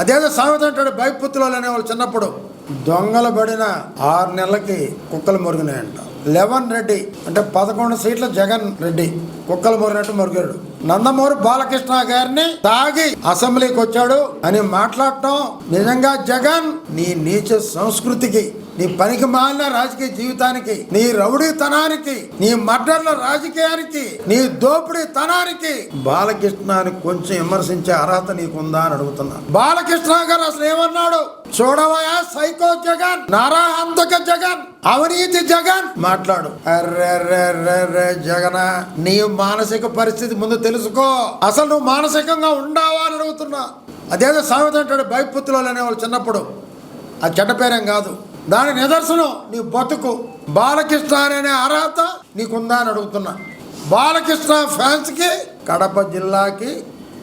అదేదో సామెత అంటాడు బైపుత్తులు అనేవాళ్ళు చిన్నప్పుడు. దొంగలు పడిన ఆరు నెలలకి కుక్కలు మురిగినాయంట. లెవెన్ రెడ్డి అంటే పదకొండు సీట్ల జగన్ రెడ్డి కుక్కలు మురిగినట్టు మురిగాడు. నందమూరి బాలకృష్ణ గారిని తాగి అసెంబ్లీకి వచ్చాడు అని మాట్లాడటం నిజంగా జగన్ నీ నీచ సంస్కృతికి నీ పనికి మాలిన రాజకీయ జీవితానికి నీ రౌడీతనానికి నీ మర్డర్ల రాజకీయానికి నీ దోపిడీ తనానికి బాలకృష్ణని కొంచెం విమర్శించే అర్హత నీకుందా అని అడుగుతున్నా. బాలకృష్ణ గారు అసలు ఏమన్నాడు? చూడవయా సైకో జగన్ నరహంతక జగన్ అవినీతి జగన్ మాట్లాడు. అర్రెర్రెర్రెర్రె జగన నీ మానసిక పరిస్థితి ముందు తెలుసుకో. అసలు నువ్వు మానసికంగా ఉండావా అని అడుగుతున్నా. అదేదో సామెత అంటాడు బైపుత్తులు అనేవాళ్ళు చిన్నప్పుడు. ఆ చెడ్డ పేరేం కాదు. దాని నిదర్శనం నీ బతుకు. బాలకృష్ణ అనే అర్హత నీకుందా అని అడుగుతున్నా. బాలకృష్ణ ఫ్యాన్స్కి కడప జిల్లాకి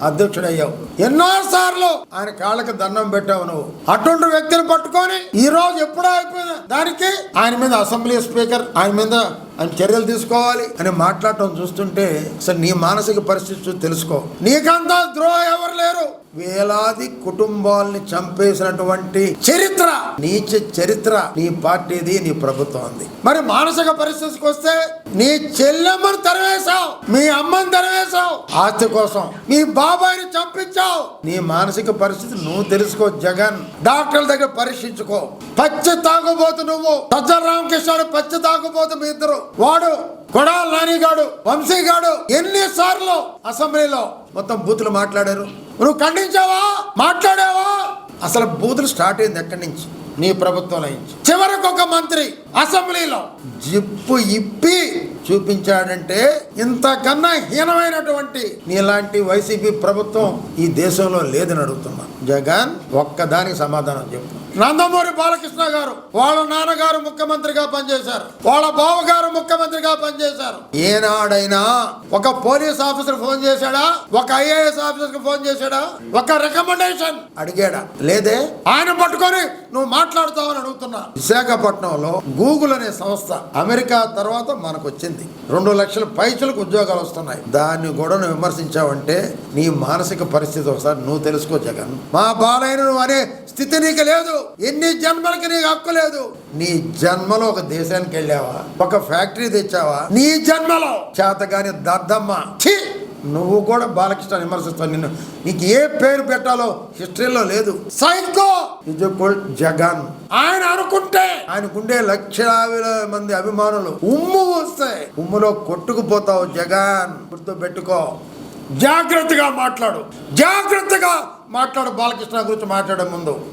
అధ్యక్షుడయ్యావు. ఎన్నోసార్లు ఆయన కాళ్ళకి దండం పెట్టావు నువ్వు? అటువంటి వ్యక్తిని పట్టుకొని ఈ రోజు ఎప్పుడో అయిపోయిన దానికి ఆయన మీద అసెంబ్లీ స్పీకర్ ఆయన మీద ఆయన చర్యలు తీసుకోవాలి అని మాట్లాడటం చూస్తుంటే అసలు నీ మానసిక పరిస్థితి తెలుసుకో. నీకంతా ద్రోహ ఎవరు లేరు. వేలాది కుటుంబాల్ని చంపేసినటువంటి చరిత్ర నీచ చరిత్ర నీ పార్టీది నీ ప్రభుత్వం మరి మానసిక పరిస్థితికి వస్తే నీ చెల్లెమ్మను తరివేశావు మీ అమ్మని తరివేశావు ఆస్తి కోసం మీ బాబాయిని చంపించావు. నీ మానసిక పరిస్థితి నువ్వు తెలుసుకో జగన్. డాక్టర్ల దగ్గర పరీక్షించుకో. పచ్చి తాగుబోతు నువ్వు. సజ్జల రామకృష్ణుడు పచ్చి తాగుబోతు మీ ఇద్దరు. వాడు కొడాల నానిగాడు వంశీగాడు ఎన్నిసార్లు అసెంబ్లీలో మొత్తం బూతులు మాట్లాడారు. నువ్వు ఖండించావా? మాట్లాడావా? అసలు బూతులు స్టార్ట్ అయింది ఎక్కడి నుంచి? నీ ప్రభుత్వం నుంచి. చివరికి ఒక మంత్రి అసెంబ్లీలో. జిప్పు ఇప్పి. చూపించాడంటే ఇంతకన్నా హీనమైనటువంటి నీలాంటి వైసీపీ ప్రభుత్వం ఈ దేశంలో లేదని అడుగుతున్నా. జగన్ ఒక్కదానికి సమాధానం చెప్పు. నందమూరి బాలకృష్ణ గారు వాళ్ళ నాన్నగారు ముఖ్యమంత్రిగా పనిచేశారు. వాళ్ళ బావగారు ముఖ్యమంత్రిగా పనిచేశారు. ఏనాడైనా ఒక పోలీస్ ఆఫీసర్ ఫోన్ చేశాడా? ఒక ఐఏఎస్ ఆఫీసర్ ఫోన్ చేశాడా? ఒక రికమెండేషన్ అడిగాడా? లేదే. ఆయన పట్టుకొని నువ్వు మాట్లాడుతావని అడుగుతున్నా. విశాఖపట్నంలో గూగుల్ అనే సంస్థ అమెరికా తర్వాత మనకు వచ్చింది రెండు లక్షల పైసలకు ఉద్యోగాలు వస్తున్నాయి. దాన్ని కూడా నువ్వు విమర్శించావంటే నీ మానసిక పరిస్థితి ఒకసారి నువ్వు తెలుసుకో జగన్. మా బాలయ్య నువ్వు అనే స్థితి నీకు లేదు. ఎన్ని జన్మలకి నీకు హక్కు లేదు. నీ జన్మలో ఒక దేశానికి వెళ్ళావా? ఒక ఫ్యాక్టరీ తెచ్చావా? నీ జన్మలో. చేతగాని దద్దమ్మ. ఛీ! నువ్వు కూడా బాలకృష్ణ విమర్శిస్తావు నిన్ను. నీకు ఏ పేరు పెట్టాలో హిస్టరీలో లేదు. సైకో! ఇది జగన్. ఆయన అనుకుంటే ఆయనకుండే లక్షలాది మంది అభిమానులు ఉమ్ము వస్తాయి ఉమ్ములో కొట్టుకుపోతావు జగన్. గుర్తు పెట్టుకో. జాగ్రత్తగా మాట్లాడు. జాగ్రత్తగా మాట్లాడు బాలకృష్ణ గురించి మాట్లాడే ముందు.